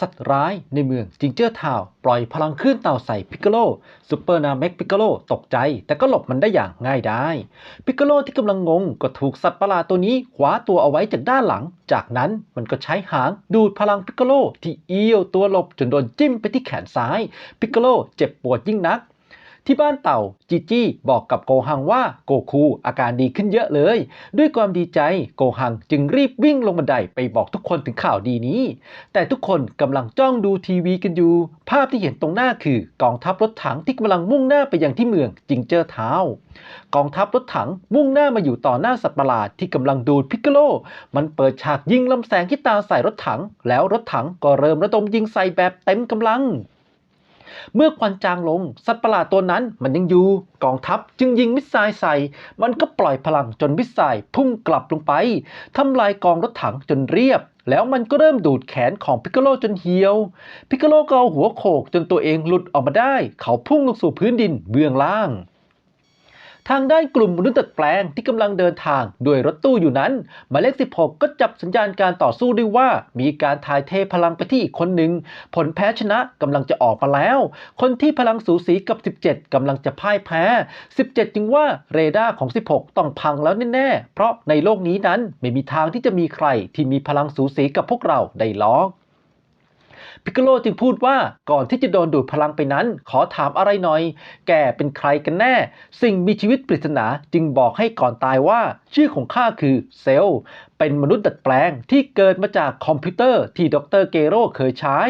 สัตว์ร้ายในเมืองจิงเจอร์ทาวปล่อยพลังคลื่นเต่าใส่พิกโกโลซูเปอร์นาเมกพิกโกโลตกใจ แต่ก็หลบมันได้อย่างง่ายดายพิกโกโลที่กำลังงงก็ถูกสัตว์ประหลาดตัวนี้ขว้าตัวเอาไว้จากด้านหลัง จากนั้นมันก็ใช้หางดูดพลังพิกโกโลที่เอี้ยวตัวหลบจนโดนจิ้มไปที่แขนซ้ายพิกโกโลเจ็บปวดยิ่งนัก ที่บ้านเต่าจีจี้บอกกับโกหังว่าโกคูอาการดีขึ้นเยอะเลย ด้วยความดีใจโกหังจึงรีบวิ่งลงบันไดไปบอกทุกคนถึงข่าวดีนี้ แต่ทุกคนกำลังจ้องดูทีวีกันอยู่ ภาพที่เห็นตรงหน้าคือกองทัพรถถังที่กำลังมุ่งหน้าไปยังที่เมืองจิงเจอร์เท้ากองทัพรถถังมุ่งหน้ามาอยู่ต่อหน้าสัตว์ประหลาดที่กำลังดูดพิกโกโลมันเปิดฉากยิงลำแสงที่ตาใส่รถถัง แล้วรถถังก็เริ่มระดมยิงใส่แบบเต็มกำลัง เมื่อควันจางลง สัตว์ประหลาดตัวนั้นมันยังอยู่ กองทัพจึงยิงมิสไซล์ใส่ มันก็ปล่อยพลังจนมิสไซล์พุ่งกลับลงไปทำลายกองรถถังจนเรียบ แล้วมันก็เริ่มดูดแขนของพิกโลจนเหี่ยว พิกโกโลก็เอาหัวโขกจนตัวเองหลุดออกมาได้ เขาพุ่งลงสู่พื้นดินเบื้องล่าง ทางด้านกลุ่มมนุษย์ดัดแปลงที่กำลังเดินทางด้วยรถตู้อยู่นั้น หมายเลข 16 ก็จับสัญญาณการต่อสู้ได้ว่า มีการถ่ายเทพลังไปที่อีกคนหนึ่ง ผลแพ้ชนะกำลังจะออกมาแล้ว คนที่พลังสูสีกับ 17กำลังจะพ่ายแพ้ 17 จึงว่าเรดาร์ของ 16 ต้องพังแล้วแน่ๆ เพราะในโลกนี้นั้นไม่มีทางที่จะมีใครที่มีพลังสูสีกับพวกเราได้ล้อก พิกโกโลจึงพูดว่าก่อนที่จะโดนดูดพลังไปนั้น ขอถามอะไรหน่อย แกเป็นใครกันแน่ สิ่งมีชีวิตปริศนาจึงบอกให้ก่อนตายว่า ชื่อของข้าคือเซล เป็นมนุษย์ดัดแปลงที่เกิดมาจากคอมพิวเตอร์ที่ดรเกโรเคยใช้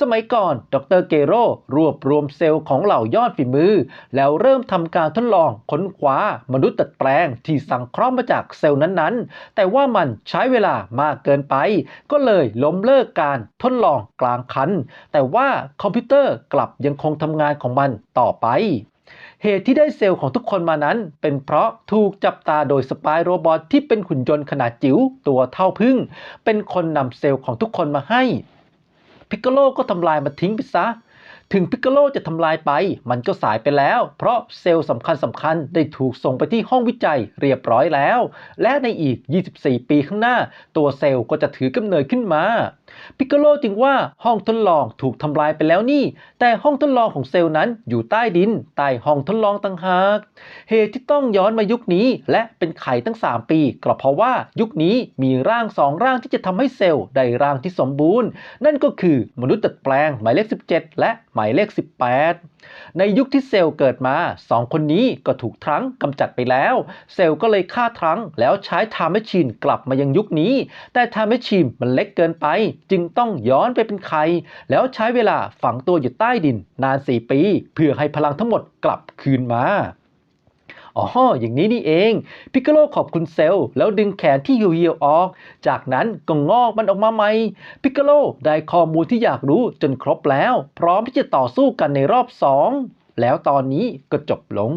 สมัยก่อนดรเกโรรวบรวมเซลล์ของเหล่ายอดฝีมือ แล้วเริ่มทำการทดลองค้นคว้ามนุษย์ดัดแปลงที่สังเคราะห์มาจากเซลล์นั้นๆ แต่ว่ามันใช้เวลามากเกินไป ก็เลยล้มเลิกการทดลองกลางคัน แต่ว่าคอมพิวเตอร์กลับยังคงทำงานของมันต่อไป เหตุที่ได้เซลล์ของทุกคนมานั้น เป็นเพราะถูกจับตาโดยสปายโรบอทที่เป็นหุ่นยนต์ขนาดจิ๋วตัวเท่าพึ่ง เป็นคนนำเซลล์ของทุกคนมาให้ พิกโลก็ทำลายมันทิ้งไปซะ ถึงพิกโลจะทำลายไป มันก็สายไปแล้ว เพราะเซลล์สำคัญสำคัญๆได้ถูกส่งไปที่ห้องวิจัยเรียบร้อยแล้ว และในอีก 24 ปีข้างหน้า ตัวเซลล์ก็จะถือกำเนิดขึ้นมา พิกโลจึงว่าห้องทดลองถูกทำลายไปแล้วนี่ แต่ห้องทดลองของเซลล์นั้นอยู่ใต้ดิน ใต้ห้องทดลองต่างหาก เหตุที่ต้องย้อนมายุคนี้ และเป็นไข่ตั้ง 3 ปีก็เพราะว่ายุคนี้มีร่างสองร่างที่จะทำให้เซลล์ได้ร่างที่สมบูรณ์ นั่นก็คือมนุษย์ดัดแปลงหมายเลข17 และ หมายเลข 18 ในยุคที่เซลล์เกิดมาสองคนนี้ก็ถูกทรังกำจัดไปแล้ว เซลล์ก็เลยฆ่าทรังแล้วใช้ไทม์แมชชีนกลับมายังยุคนี้ แต่ไทม์แมชชีนมันเล็กเกินไป จึงต้องย้อนไปเป็นใครแล้วใช้เวลาฝังตัวอยู่ใต้ดินนาน 4 ปี เพื่อให้พลังทั้งหมดกลับคืนมา อ๋อ อย่างนี้นี่เอง พิกโลขอบคุณเซลล์แล้วดึงแขนที่เหี่ยวๆออก จากนั้นก็งอกมันออกมาใหม่ พิกโกโลได้ข้อมูลที่อยากรู้จนครบแล้ว พร้อมที่จะต่อสู้กันในรอบ 2 แล้วตอนนี้ก็จบลง